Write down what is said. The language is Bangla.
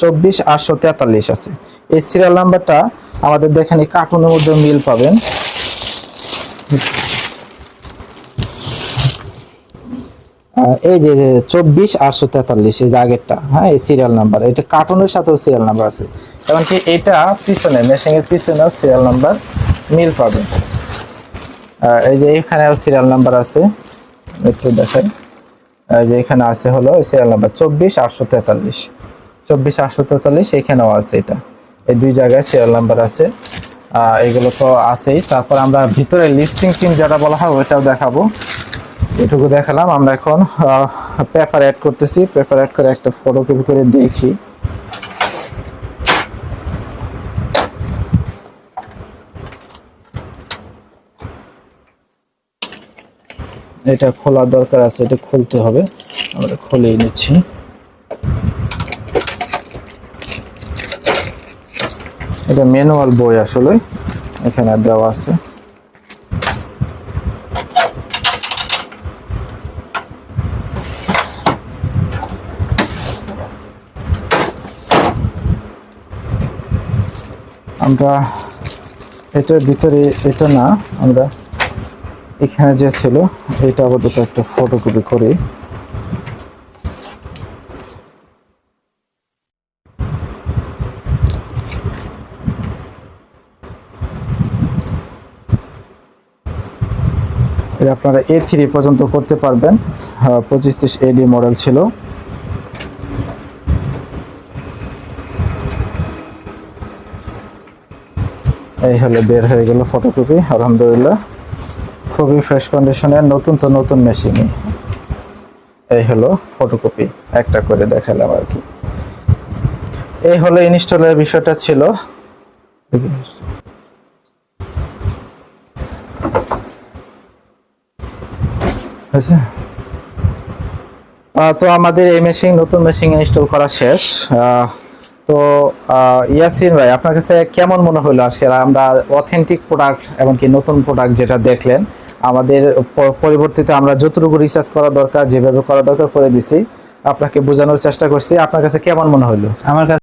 চব্বিশ আটশো তেতাল্লিশ আছে। এই সিরিয়াল নাম্বারটা আমাদের দেখেন কার্টুনের মধ্যে মিল পাবেন। এই যে চব্বিশ আটশো তেতাল্লিশ, এই যে আগেরটা হ্যাঁ এই সিরিয়াল নাম্বার এটা কার্টুনের সাথেও সিরিয়াল নাম্বার আছে। এমনকি এটা পিছনে মেশিনের পিছনেও সিরিয়াল নাম্বার মিল পাবেন এই যে এখানেও সিরিয়াল নাম্বার আছে। একটু দেখেন যে এখানে আছে হলো সিরিয়াল নাম্বার চব্বিশ আটশো তেতাল্লিশ। চব্বিশ আটশো তেতাল্লিশ এখানেও আছে এটা। এই দুই জায়গায় সিরিয়াল নাম্বার আছে। এগুলো তো আছেই। তারপর আমরা ভিতরে লিস্টিং টিম যেটা বলা হয়, ওইটাও দেখাবো। এটুকু দেখালাম। আমরা এখন পেপার অ্যাড করতেছি। পেপার অ্যাড করে একটা ফটোকপি করে দেখি। এটা খোলা দরকার আছে। এটা খুলতে হবে। আমরা খুলেই নিচ্ছি। এটা ম্যানুয়াল বই আসলে। এখানে দেওয়া আছে। আমরা এটার ভিতরে এটা না, আমরা এখানে যে ছিল, এটা আপাতত একটা ফটোকপি করি। এটা আপনারা এ থ্রি পর্যন্ত করতে পারবেন। পঁচিশ তিরিশ এডি মডেল ছিল। এই হলো বের হয়ে গেল ফটোকপি আলহামদুলিল্লাহ। খুবই ফ্রেশ কন্ডিশনের নতুন তো নতুন মেশিনই এই হলো ফটোকপি একটা করে দেখালাম আর কি। এই হলো ইনস্টলের বিষয়টা ছিল। হয়েছে? তো আমাদের এই মেশিন নতুন মেশিন ইনস্টল করা শেষ। তো ইয়াসিন ভাই আপনার কাছে কেমন মনে হলো আজকে? আমরা অথেন্টিক প্রোডাক্ট এমনকি নতুন প্রোডাক্ট যেটা দেখলেন আমাদের পরিবর্তিতে আমরা যতটুকু রিসার্চ করা দরকার যেভাবে করা দরকার করে দিছি আপনাকে বোঝানোর চেষ্টা করছি। আপনার কাছে কেমন মনে হলো? আমার কাছে